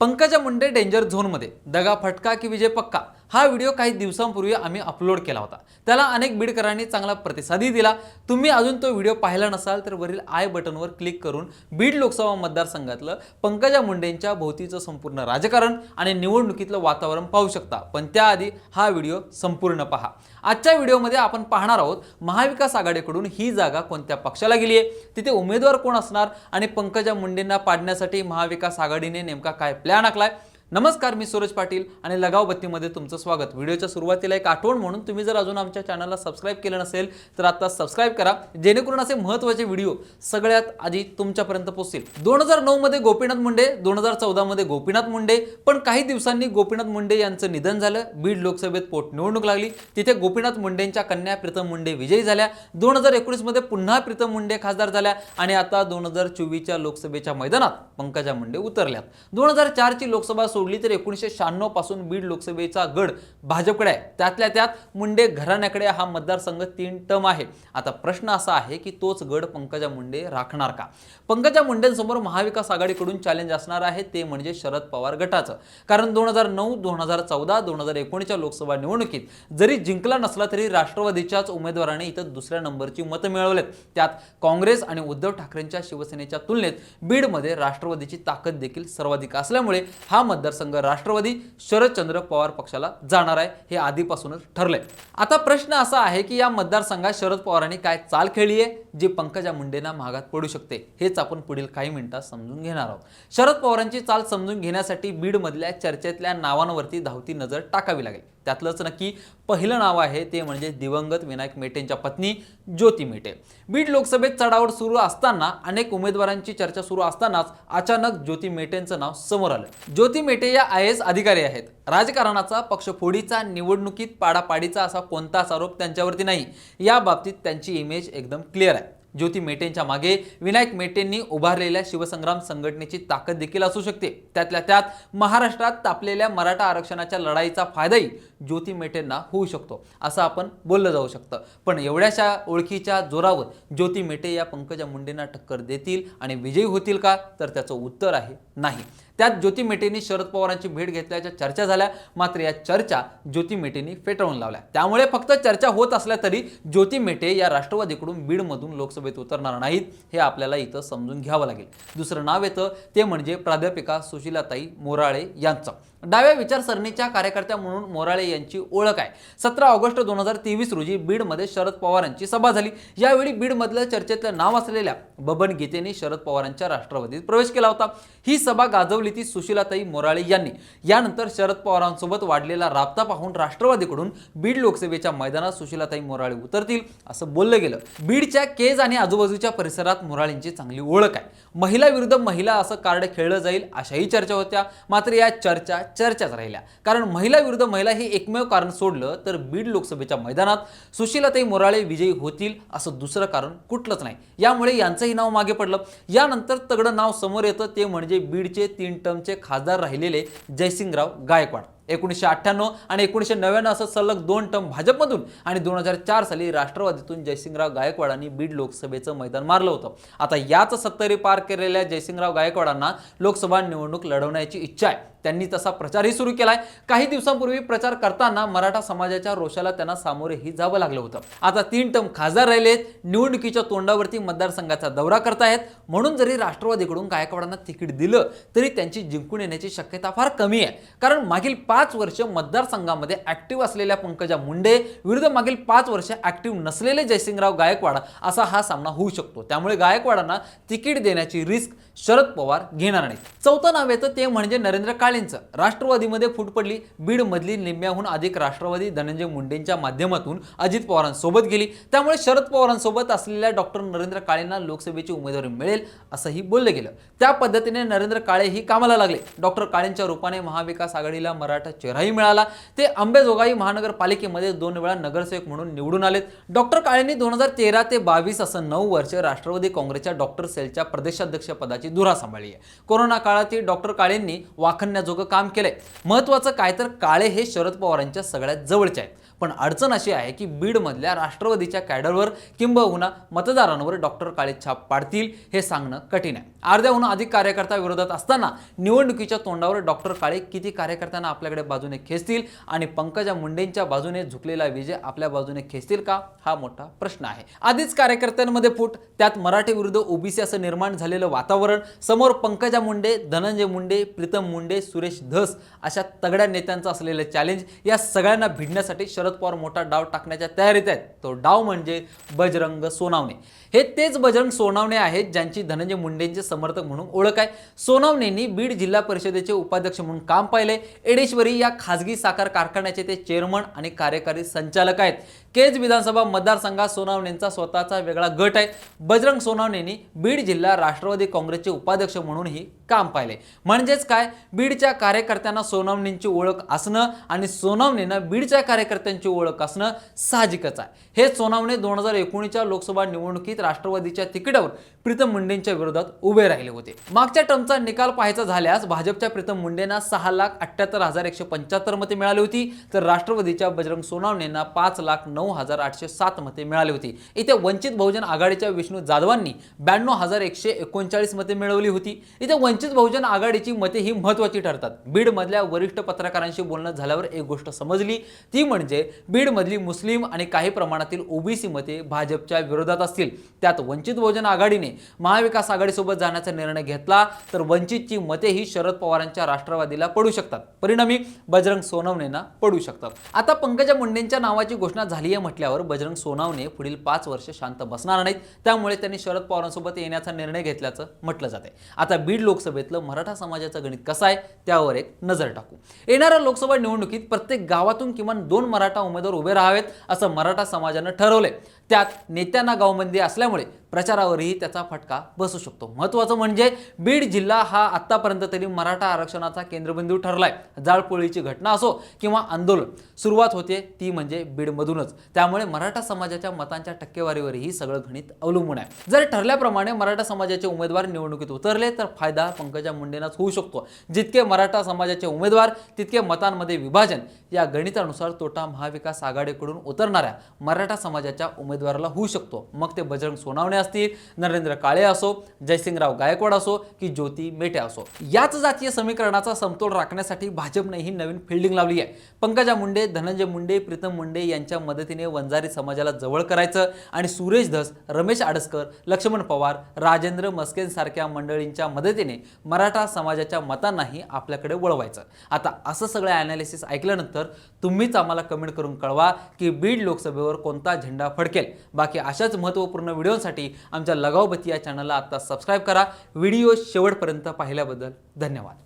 Pankaja Munde danger झोनमध्ये दगा फटका की विजय पक्का? हा व्हिडिओ काही दिवसांपूर्वी आम्ही अपलोड केला होता. त्याला अनेक बीडकरांनी चांगला प्रतिसादही दिला. तुम्ही अजून तो व्हिडिओ पाहिला नसाल तर वरील आय बटनवर क्लिक करून बीड लोकसभा मतदारसंघातलं पंकजा मुंडेंच्या भोवतीचं संपूर्ण राजकारण आणि निवडणुकीतलं वातावरण पाहू शकता. पण त्याआधी हा व्हिडिओ संपूर्ण पहा. आजच्या व्हिडिओमध्ये आपण पाहणार आहोत महाविकास आघाडीकडून ही जागा कोणत्या पक्षाला गेली आहे? तिथे उमेदवार कोण असणार? आणि पंकजा मुंडेंना पाडण्यासाठी महाविकास आघाडीने नेमका काय प्लॅन आखलाय? नमस्कार मी सूरज पाटील आणि लगाव बत्तीमध्ये तुमचं स्वागत. व्हिडिओच्या सुरुवातीला एक आठवण म्हणून तुम्ही जर अजून आमच्या चॅनलला सबस्क्राईब केलं नसेल तर आता सबस्क्राईब करा जेणेकरून असे महत्त्वाचे व्हिडिओ सगळ्यात आधी तुमच्यापर्यंत पोहोचतील. दोन हजार नऊमध्ये गोपीनाथ मुंडे दोन हजार चौदामध्ये गोपीनाथ मुंडे पण काही दिवसांनी गोपीनाथ मुंडे यांचं निधन झालं. बीड लोकसभेत पोटनिवडणूक लागली. तिथे गोपीनाथ मुंडेंच्या कन्या प्रीतम मुंडे विजयी झाल्या. दोन हजार एकोणीसमध्ये पुन्हा प्रीतम मुंडे खासदार झाल्या आणि आता दोन हजार चोवीसच्या लोकसभेच्या मैदानात पंकजा मुंडे उतरल्यात. दोन हजार चारची लोकसभा सोडली तर एकोणीसशे शहाण्णवपासून बीड लोकसभेचा गड भाजपकडे आहे. त्यातल्या त्यात मुंडे घराण्याकडे हा मतदारसंघ तीन टर्म आहे. आता प्रश्न असा आहे की तोच गड पंकजा मुंडे राखणार का? पंकजा मुंडेंसमोर महाविकास आघाडीकडून चॅलेंज असणार आहे ते म्हणजे शरद पवार गटाचं. कारण दोन हजार नऊ दोन हजार चौदा दोन हजार एकोणीसच्या लोकसभा निवडणुकीत जरी जिंकला नसला तरी राष्ट्रवादीच्याच उमेदवाराने इथं दुसऱ्या नंबरची मतं मिळवलेत. त्यात काँग्रेस आणि उद्धव ठाकरेंच्या शिवसेनेच्या तुलनेत बीडमध्ये राष्ट्रवादीची ताकद देखील सर्वाधिक असल्यामुळे हा मतदारसंघ राष्ट्रवादी शरदचंद्र पवार पक्षाला जाणार आहे हे आधीपासूनच ठरलंय. आता प्रश्न असा आहे की या मतदारसंघात शरद पवारांनी काय चाल खेळली आहे जी पंकजा मुंडेंना महागात पडू शकते हेच आपण पुढील काही मिनिटात समजून घेणार आहोत. शरद पवारांची चाल समजून घेण्यासाठी बीडमधल्या चर्चेतल्या नावांवरती धावती नजर टाकावी लागेल. त्यातलंच नक्की पहिलं नाव आहे ते म्हणजे दिवंगत विनायक मेटेंच्या पत्नी ज्योती मेटे. बीड लोकसभेत चढावड सुरू असताना अनेक उमेदवारांची चर्चा सुरू असतानाच अचानक ज्योती मेटेंचं नाव समोर आलं. ज्योती मेटे या आय एस अधिकारी आहेत. राजकारणाचा पक्षफोडीचा निवडणुकीत पाडापाडीचा असा कोणताच आरोप त्यांच्यावरती नाही. या बाबतीत त्यांची इमेज एकदम क्लिअर आहे. ज्योती मेटेंच्या मागे. विनायक मेटेंनी उभारलेल्या शिवसंग्राम संघटनेची ताकद देखील असू शकते. त्यातल्या त्यात महाराष्ट्रात तापलेल्या मराठा आरक्षणाच्या लढाईचा फायदाही ज्योती मेटेंना होऊ शकतो असं आपण बोललं जाऊ शकतं. पण एवढ्याशा ओळखीच्या जोरावर ज्योती मेटे या पंकजा मुंडेंना टक्कर देतील आणि विजयी होतील का? तर त्याचं उत्तर आहे नाही. त्यात ज्योती मेटेंनी शरद पवारांची भेट घेतल्याच्या चर्चा झाल्या. मात्र या चर्चा ज्योती मेटेंनी फेटाळून लावल्या. त्यामुळे फक्त चर्चा होत असल्या तरी ज्योती मेटे या राष्ट्रवादीकडून बीडमधून लोकसभेत उतरणार नाहीत हे आपल्याला इथं समजून घ्यावं लागेल. दुसरं नाव येतं ते म्हणजे प्राध्यापिका सुशीलाताई मोराळे यांचं. डाव्या विचारसरणीच्या कार्यकर्त्या म्हणून मोराळे यांची ओळख आहे. सतरा ऑगस्ट दोन हजार तेवीस रोजी बीडमध्ये शरद पवारांची सभा झाली. यावेळी बीडमधलं चर्चेतलं नाव असलेल्या बबन गीतेने शरद पवारांच्या राष्ट्रवादीत प्रवेश केला होता. ही सभा गाजवली ती सुशीलाताई मोराळे यांनी. यानंतर शरद पवारांसोबत वाढलेला राबता पाहून राष्ट्रवादीकडून बीड लोकसभेच्या मैदानात सुशीलाताई मोराळे उतरतील असं बोललं गेलं. बीडच्या केज आणि आजूबाजूच्या परिसरात मोराळेंची चांगली ओळख आहे. महिला विरुद्ध महिला असं कार्ड खेळलं जाईल अशाही चर्चा होत्या. मात्र या चर्चा चर्चाच राहिल्या. कारण महिला विरुद्ध महिला हे एकमेव कारण सोडलं तर बीड लोकसभेच्या मैदानात सुशीलाताई मोराळे विजयी होतील असं दुसरं कारण कुठलंच नाही. यामुळे यांचंही नाव मागे पडलं. यानंतर तगडं नाव समोर येतं ते म्हणजे बीडचे तीन टर्मचे खासदार राहिलेले जयसिंगराव गायकवाड. एकोणीसशे अठ्ठ्याण्णव आणि एकोणीसशे नव्याण्णव असं सलग दोन टर्म भाजपमधून आणि दोन हजार चार साली राष्ट्रवादीतून जयसिंगराव गायकवाडांनी बीड लोकसभेचं मैदान मारलं होतं. आता याच सत्तरी पार केलेल्या जयसिंगराव गायकवाडांना लोकसभा निवडणूक लढवण्याची इच्छा आहे. त्यांनी तसा प्रचारही सुरू केलाय. काही दिवसांपूर्वी प्रचार करताना मराठा समाजाच्या रोषाला त्यांना सामोरेही जावं लागलं होतं. आता तीन टर्म खासदार राहिलेत निवडणुकीच्या तोंडावरती मतदारसंघाचा दौरा करतायत. म्हणून जरी राष्ट्रवादीकडून गायकवाडांना तिकीट दिलं तरी त्यांची जिंकून येण्याची शक्यता फार कमी आहे. कारण मागील पाच पाच वर्ष मतदारसंघामध्ये ऍक्टिव्ह असलेल्या पंकजा मुंडे विरुद्ध मागील पाच वर्ष ऍक्टिव्ह नसलेले जयसिंगराव गायकवाड असा हा सामना होऊ शकतो. त्यामुळे गायकवाडांना तिकीट देण्याची रिस्क शरद पवार घेणार नाही चौथं नाव येतं ते म्हणजे नरेंद्र काळेंचं. राष्ट्रवादीमध्ये फूट पडली बीडमधली निम्म्याहून अधिक राष्ट्रवादी धनंजय मुंडेंच्या माध्यमातून अजित पवारांसोबत गेली. त्यामुळे शरद पवारांसोबत असलेल्या डॉक्टर नरेंद्र काळेंना लोकसभेची उमेदवारी मिळेल असंही बोललं गेलं. त्या पद्धतीने नरेंद्र काळे ही कामाला लागले. डॉक्टर काळेंच्या रूपाने महाविकास आघाडीला मराठा चेहराही मिळाला. ते अंबेजोगाई महानगरपालिकेमध्ये दोन वेळा नगरसेवक म्हणून निवडून आलेत. डॉक्टर काळेंनी दोन हजार तेरा ते बावीस असं नऊ वर्ष राष्ट्रवादी काँग्रेसच्या डॉक्टर सेलच्या प्रदेशाध्यक्ष पदाची धुरा सांभाळली आहे. कोरोना काळातील डॉक्टर काळेंनी वाखण्याजोगं काम केलंय. महत्वाचं काय तर काळे हे शरद पवारांच्या सगळ्यात जवळचे आहेत. पण अडचण अशी आहे की बीडमधल्या राष्ट्रवादीच्या कॅडरवर किंबहुना मतदारांवर डॉक्टर काळे छाप पाडतील हे सांगणं कठीण आहे. अर्ध्याहून अधिक कार्यकर्ता विरोधात असताना निवडणुकीच्या तोंडावर डॉक्टर काळे किती कार्यकर्त्यांना आपल्याकडे बाजूने खेचतील आणि पंकजा मुंडेंच्या बाजूने झुकलेला विजय आपल्या बाजूने खेचतील का? हा मोठा प्रश्न आहे. आधीच कार्यकर्त्यांमध्ये फूट त्यात मराठी विरुद्ध ओबीसी असं निर्माण झालेलं वातावरण समोर पंकजा मुंडे धनंजय मुंडे प्रीतम मुंडे सुरेश धस अशा तगड्या नेत्यांचं असलेलं चॅलेंज या सगळ्यांना भिडण्यासाठी शरद पवार मोठा डाव टाकण्याच्या तयारीत आहेत. तो डाव म्हणजे बजरंग सोनावणे. हे तेच बजरंग सोनावणे आहेत ज्यांची धनंजय मुंडेंचे समर्थक म्हणून ओळख आहे. सोनावणेंनी बीड जिल्हा परिषदेचे उपाध्यक्ष म्हणून काम पाहिले. एडेश्वरी या खासगी साखर कारखान्याचे ते चेअरमन आणि कार्यकारी संचालक आहेत. केज विधानसभा मतदारसंघात सोनावणेंचा स्वतःचा वेगळा गट आहे. बजरंग सोनावणेंनी बीड जिल्हा राष्ट्रवादी काँग्रेस काँग्रेसचे उपाध्यक्ष म्हणूनही काम पाहिले. म्हणजेच काय? बीडच्या कार्यकर्त्यांना सोनवणींची ओळख असणं आणि सोनावणेंना बीडच्या कार्यकर्त्यांची ओळख असणं साहजिकच आहे. हे सोनावणे दोन हजार एकोणीसच्या लोकसभा निवडणुकीत राष्ट्रवादीच्या तिकिटावर प्रीतम मुंडेंच्या विरोधात उभे राहिले होते. मागच्या टर्मचा निकाल पाहायचा झाल्यास भाजपच्या प्रीतम मुंडेंना सहा लाख अठ्ठ्याहत्तर हजार एकशे पंच्याहत्तर मते मिळाली होती. तर राष्ट्रवादीच्या बजरंग सोनावणेंना पाच लाख नऊ हजार आठशे सात मते मिळाली होती. इथे वंचित बहुजन आघाडीच्या विष्णू जाधवांनी ब्याण्णव हजार एकशे एकोणचाळीस मते मिळवली होती. इथे वंचित बहुजन आघाडीची मते ही महत्वाची ठरतात. बीडमधल्या वरिष्ठ पत्रकारांशी बोलणं झाल्यावर एक गोष्ट समजली. ती म्हणजे बीडमधली मुस्लिम आणि काही प्रमाणातील ओबीसी मते भाजपच्या विरोधात असतील. त्यात वंचित बहुजन आघाडीने महाविकास आघाडीसोबत जाण्याचा निर्णय घेतला तर वंचितची मते ही शरद पवारांच्या राष्ट्रवादीला पडू शकतात. परिणामी बजरंग सोनवणेंना पडू शकतात. आता पंकजा मुंडेंच्या नावाची घोषणा झाली आहे म्हटल्यावर बजरंग सोनवणे पुढील पाच वर्ष शांत बसणार नाहीत. त्यामुळे त्यांनी शरद पवारांसोबत येण्याचा निर्णय घेतल्याचं म्हटलं जाते आता बीड लोकसभेतलं मराठा समाजाचं गणित कसं आहे त्यावर एक नजर टाकू. येणाऱ्या लोकसभा निवडणुकीत प्रत्येक गावातून किमान दोन मराठा उमेदवार उभे राहावेत असं मराठा समाजानं ठरवलंय. त्यात नेत्यांना गावबंदी असल्यामुळे प्रचारावरही त्याचा फटका बसू शकतो. महत्त्वाचं म्हणजे बीड जिल्हा हा आत्तापर्यंत तरी मराठा आरक्षणाचा केंद्रबिंदू ठरलाय. जाळपोळीची घटना असो किंवा आंदोलन सुरुवात होते ती म्हणजे बीडमधूनच. त्यामुळे मराठा समाजाच्या मतांच्या टक्केवारीवरही सगळं गणित अवलंबून आहे. जर ठरल्याप्रमाणे मराठा समाजाचे उमेदवार निवडणुकीत उतरले तर फायदा पंकजा मुंडेंनाच होऊ शकतो. जितके मराठा समाजाचे उमेदवार तितके मतांमध्ये विभाजन या गणितानुसार तोटा महाविकास आघाडीकडून उतरणाऱ्या मराठा समाजाच्या उमेदवाराला होऊ शकतो. मग ते बजरंग सोनावणे असतील नरेंद्र काळे असो जयसिंगराव गायकवाड असो की ज्योती मेटे असो. याच जातीय समीकरणाचा समतोल राखण्यासाठी भाजपने ही नवीन फिल्डिंग लावली आहे. पंकजा मुंडे धनंजय मुंडे प्रीतम मुंडे यांच्या मदतीने वंजारी समाजाला जवळ करायचं आणि सुरेश धस रमेश आडसकर लक्ष्मण पवार राजेंद्र मस्केंसारख्या मंडळींच्या मदतीने मराठा समाजाच्या मतांनाही आपल्याकडे वळवायचं. आता असं सगळं ॲनालिसिस ऐकल्यानंतर तुम्हीच आम्हाला कमेंट करून कळवा की बीड लोकसभेवर कोणता झेंडा फडकेल. बाकी अशाच महत्त्वपूर्ण व्हिडिओसाठी आमच्या लगावबती या चॅनलला आत्ता सबस्क्राईब करा. व्हिडिओ शेवटपर्यंत पाहिल्याबद्दल धन्यवाद.